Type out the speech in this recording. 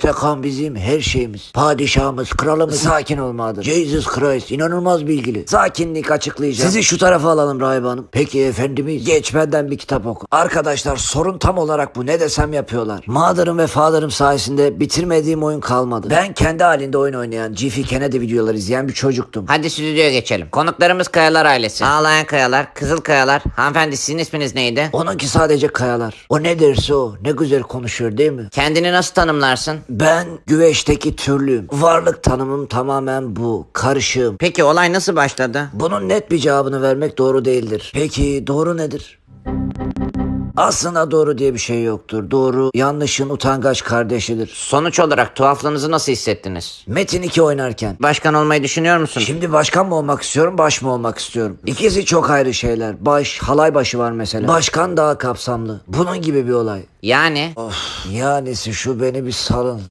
Tekan bizim her şeyimiz. Padişahımız, kralımız. Sakin olmadır. Jesus Christ inanılmaz bilgili. Sakinlik açıklayacağım. Sizi şu tarafa alalım Rahip Hanım. Peki efendimiz. Geç benden bir kitap oku. Arkadaşlar sorun tam olarak bu. Ne desem yapıyorlar. Mother'ım ve Father'ım sayesinde bitirmediğim oyun kalmadı. Ben kendi halinde oyun oynayan, G.F. Kennedy videoları izleyen bir çocuktum. Hadi stüdyoya geçelim. Konuklarımız Kayalar ailesi. Ağlayan Kayalar, Kızıl Kayalar. Hanımefendi sizin isminiz neydi? Onunki sadece kayalar. O ne derse o. Ne güzel konuşuyor değil mi? Kendini nasıl tanımlarsın? Ben güveçteki türlüyüm. Varlık tanımım tamamen bu. Karışığım. Peki olay nasıl başladı? Bunun net bir cevabını vermek doğru değildir. Peki doğru nedir? Aslında doğru diye bir şey yoktur. Doğru yanlışın utangaç kardeşidir. Sonuç olarak tuhaflığınızı nasıl hissettiniz? Metin 2 oynarken. Başkan olmayı düşünüyor musun? Şimdi başkan mı olmak istiyorum, baş mı olmak istiyorum? İkisi çok ayrı şeyler. Baş, halay başı var mesela. Başkan daha kapsamlı. Bunun gibi bir olay. Yani Of, yanisi şu beni bir salın.